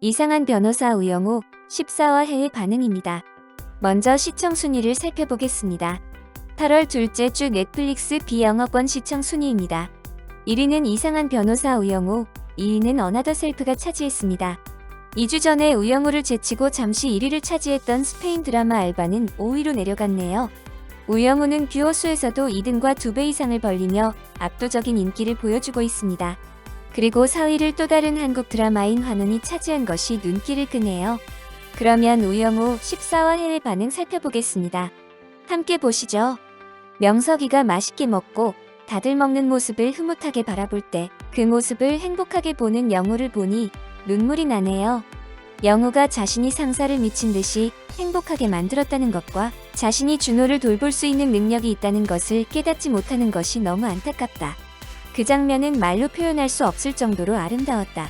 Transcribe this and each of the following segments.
이상한 변호사 우영우 14화 해외 반응입니다. 먼저 시청 순위를 살펴보겠습니다. 8월 둘째 주 넷플릭스 비영업권 시청 순위입니다. 1위는 이상한 변호사 우영우, 2위는 어나더 셀프가 차지했습니다. 2주 전에 우영우를 제치고 잠시 1위를 차지했던 스페인 드라마 알바는 5위로 내려갔네요. 우영우는 뷰어수에서도 2등과 2배 이상을 벌리며 압도적인 인기를 보여주고 있습니다. 그리고 4위를 또 다른 한국 드라마인 환혼이 차지한 것이 눈길을 끄네요. 그러면 우영우 14화 해외 반응 살펴보겠습니다. 함께 보시죠. 명석이가 맛있게 먹고 다들 먹는 모습을 흐뭇하게 바라볼 때 그 모습을 행복하게 보는 영우를 보니 눈물이 나네요. 영우가 자신이 상사를 미친 듯이 행복하게 만들었다는 것과 자신이 준호를 돌볼 수 있는 능력이 있다는 것을 깨닫지 못하는 것이 너무 안타깝다. 그 장면은 말로 표현할 수 없을 정도로 아름다웠다.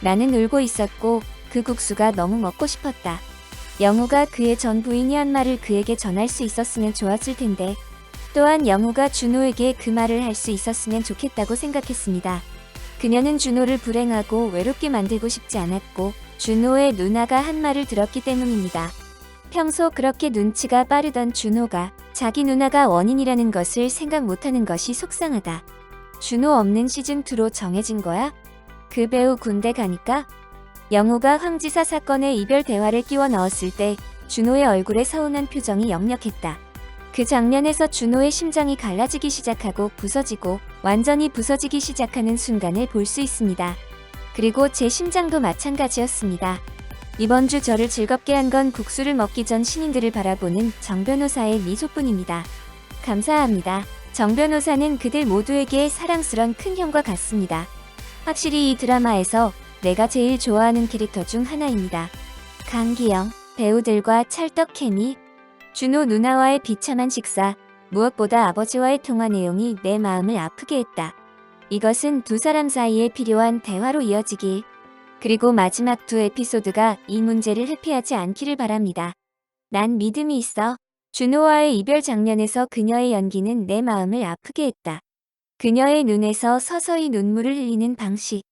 나는 울고 있었고 그 국수가 너무 먹고 싶었다. 영우가 그의 전 부인이 한 말을 그에게 전할 수 있었으면 좋았을 텐데 또한 영우가 준호에게 그 말을 할 수 있었으면 좋겠다고 생각했습니다. 그녀는 준호를 불행하고 외롭게 만들고 싶지 않았고 준호의 누나가 한 말을 들었기 때문입니다. 평소 그렇게 눈치가 빠르던 준호가 자기 누나가 원인이라는 것을 생각 못하는 것이 속상하다. 준호 없는 시즌2로 정해진 거야? 그 배우 군대 가니까? 영우가 황지사 사건의 이별 대화를 끼워 넣었을 때 준호의 얼굴에 서운한 표정이 역력했다. 그 장면에서 준호의 심장이 갈라지기 시작하고 부서지고 완전히 부서지기 시작하는 순간을 볼 수 있습니다. 그리고 제 심장도 마찬가지였습니다. 이번 주 저를 즐겁게 한 건 국수를 먹기 전 신인들을 바라보는 정 변호사의 미소뿐입니다. 감사합니다. 정 변호사는 그들 모두에게 사랑스런 큰 형과 같습니다. 확실히 이 드라마에서 내가 제일 좋아하는 캐릭터 중 하나입니다. 강기영, 배우들과 찰떡 케미, 준호 누나와의 비참한 식사, 무엇보다 아버지와의 통화 내용이 내 마음을 아프게 했다. 이것은 두 사람 사이에 필요한 대화로 이어지길. 그리고 마지막 두 에피소드가 이 문제를 회피하지 않기를 바랍니다. 난 믿음이 있어. 준호와의 이별 장면에서 그녀의 연기는 내 마음을 아프게 했다. 그녀의 눈에서 서서히 눈물을 흘리는 방식.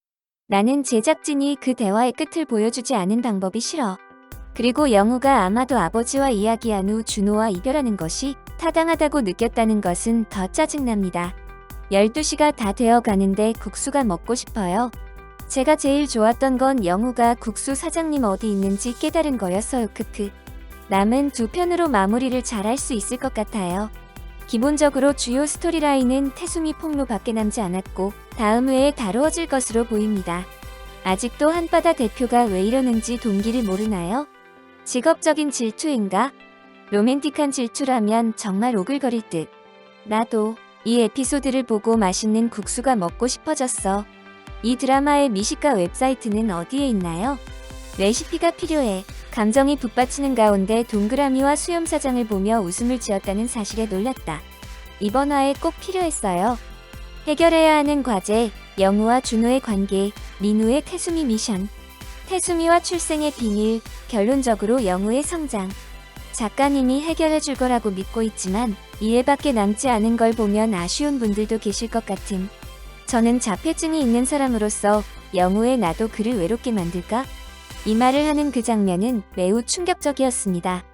나는 제작진이 그 대화의 끝을 보여주지 않은 방법이 싫어. 그리고 영우가 아마도 아버지와 이야기한 후 준호와 이별하는 것이 타당하다고 느꼈다는 것은 더 짜증납니다. 12시가 다 되어 가는데 국수가 먹고 싶어요. 제가 제일 좋았던 건 영우가 국수 사장님 어디 있는지 깨달은 거였어요. 크크. 남은 두 편으로 마무리를 잘할 수 있을 것 같아요. 기본적으로 주요 스토리라인은 태수미 폭로 밖에 남지 않았고 다음 회에 다루어질 것으로 보입니다. 아직도 한바다 대표가 왜 이러는지 동기를 모르나요? 직업적인 질투인가? 로맨틱한 질투라면 정말 오글거릴 듯. 나도 이 에피소드를 보고 맛있는 국수가 먹고 싶어졌어. 이 드라마의 미식가 웹사이트는 어디에 있나요? 레시피가 필요해. 감정이 북받치는 가운데 동그라미와 수염사장을 보며 웃음을 지었다는 사실에 놀랐다. 이번 화에 꼭 필요했어요. 해결해야 하는 과제, 영우와 준호의 관계, 민우의 태수미 미션. 태수미와 출생의 비밀, 결론적으로 영우의 성장. 작가님이 해결해 줄 거라고 믿고 있지만 이해밖에 남지 않은 걸 보면 아쉬운 분들도 계실 것 같음. 저는 자폐증이 있는 사람으로서 영우의 나도 그를 외롭게 만들까? 이 말을 하는 그 장면은 매우 충격적이었습니다.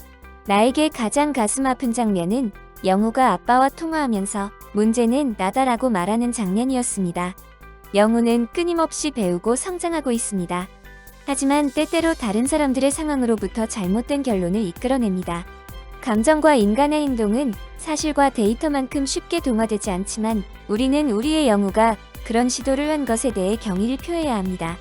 나에게 가장 가슴 아픈 장면은 영우가 아빠와 통화하면서 문제는 나다라고 말하는 장면이었습니다. 영우는 끊임없이 배우고 성장하고 있습니다. 하지만 때때로 다른 사람들의 상황으로부터 잘못된 결론을 이끌어냅니다. 감정과 인간의 행동은 사실과 데이터만큼 쉽게 동화되지 않지만 우리는 우리의 영우가 그런 시도를 한 것에 대해 경의를 표해야 합니다.